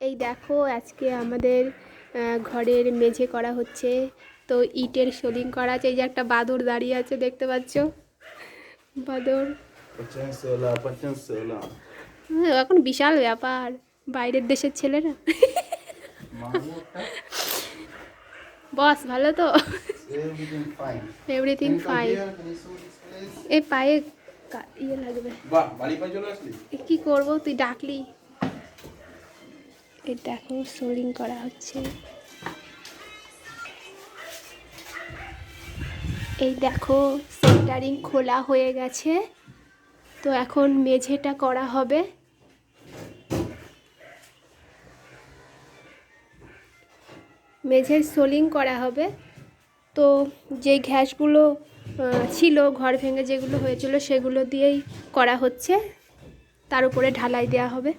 এই দেখো আজকে আমাদের ঘরের মেঝে করা হচ্ছে। তো ইটের সোলিং করা আছে এই যে একটা বাদর দাঁড়িয়ে আছে দেখতে পাচ্ছ? বাদর। এখন বিশাল ব্যাপার। বাইরের দেশের ছেলেরা। বস ভালো তো? এভরিথিং ফাইন এ পায়ে ইয়ে লাগবে। কি করব? তুই ডাকলি। এই দেখো সোলিং করা হচ্ছে। এই দেখো, সেন্টারিং খোলা হয়ে গেছে। তো এখন মেঝেটা করা হবে। মেঝের সোলিং করা হবে। তো যে ঘ্যাসগুলো ছিল, ঘর ভেঙে যেগুলো হয়েছিল, সেগুলো দিয়েই করা হচ্ছে। তার উপরে ঢালাই দেওয়া হবে।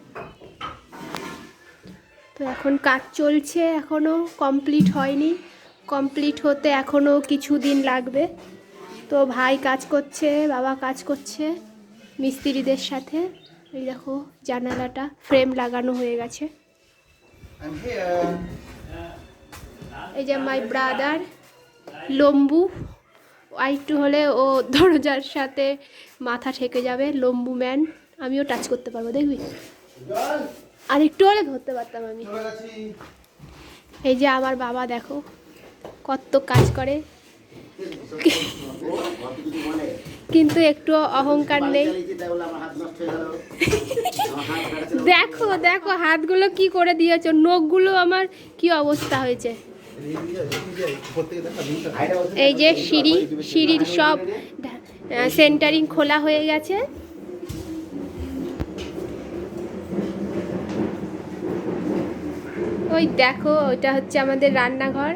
তো এখন কাজ চলছে এখনও কমপ্লিট হয়নি। কমপ্লিট হতে এখনও কিছু দিন লাগবে। তো ভাই কাজ করছে বাবা কাজ করছে মিস্ত্রিদের সাথে। এই দেখো জানালাটা ফ্রেম লাগানো হয়ে গেছে। এই যে মাই ব্রাদার লম্বু। আর একটু হলে ও দরজার সাথে মাথা ঠেকে যাবে লম্বু ম্যান আমিও টাচ করতে পারব দেখবি? আর একটু হলে ধরতে পারতাম আমি। এই যে আমার বাবা দেখো কত কাজ করে। কিন্তু একটু অহংকার নেই। দেখো দেখো হাতগুলো কি করে দিয়েছ নখগুলো আমার কি অবস্থা হয়েছে। এই যে সিঁড়ি সিঁড়ির সব সেন্টারিং খোলা হয়ে গেছে। ওই দেখো, ওইটা হচ্ছে আমাদের রান্নাঘর।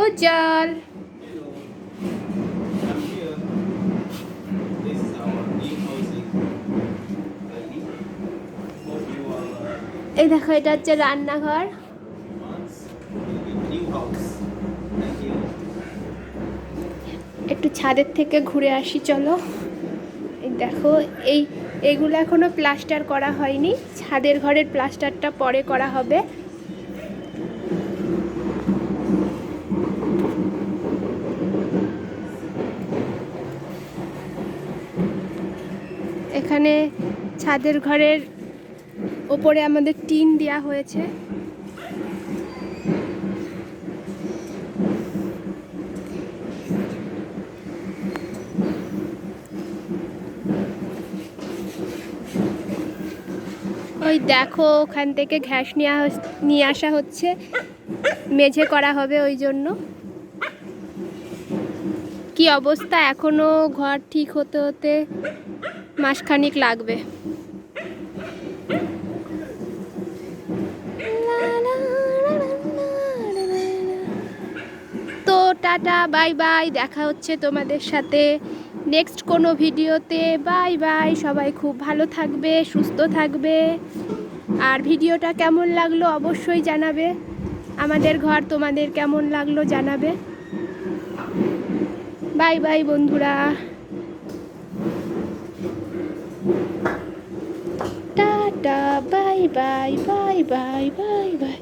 ও জল। এই দেখো, এটা হচ্ছে রান্নাঘর. একটু ছাদের থেকে ঘুরে আসি, চলো। এই দেখো, এই এইগুলো এখনও প্লাস্টার করা হয়নি। ছাদের ঘরের প্লাস্টারটা পরে করা হবে। এখানে ছাদের ঘরের ওপরে আমাদের টিন দেওয়া হয়েছে। ওই দেখো, ওখান থেকে ঘ্যাস নিয়ে আসা হচ্ছে। মেঝে করা হবে ওই জন্য। কি অবস্থা? এখনও ঘর ঠিক হতে হতে মাসখানিক লাগবে। টাটা, বাই বাই, দেখা হচ্ছে তোমাদের সাথে নেক্সট কোনো ভিডিওতে। বাই বাই, সবাই খুব ভালো থাকবে, সুস্থ থাকবে। আর ভিডিওটা কেমন লাগল অবশ্যই জানাবে। আমাদের ঘর তোমাদের কেমন লাগল জানাবে। বাই বাই বন্ধুরা। Tata, bye bye bye bye bye bye.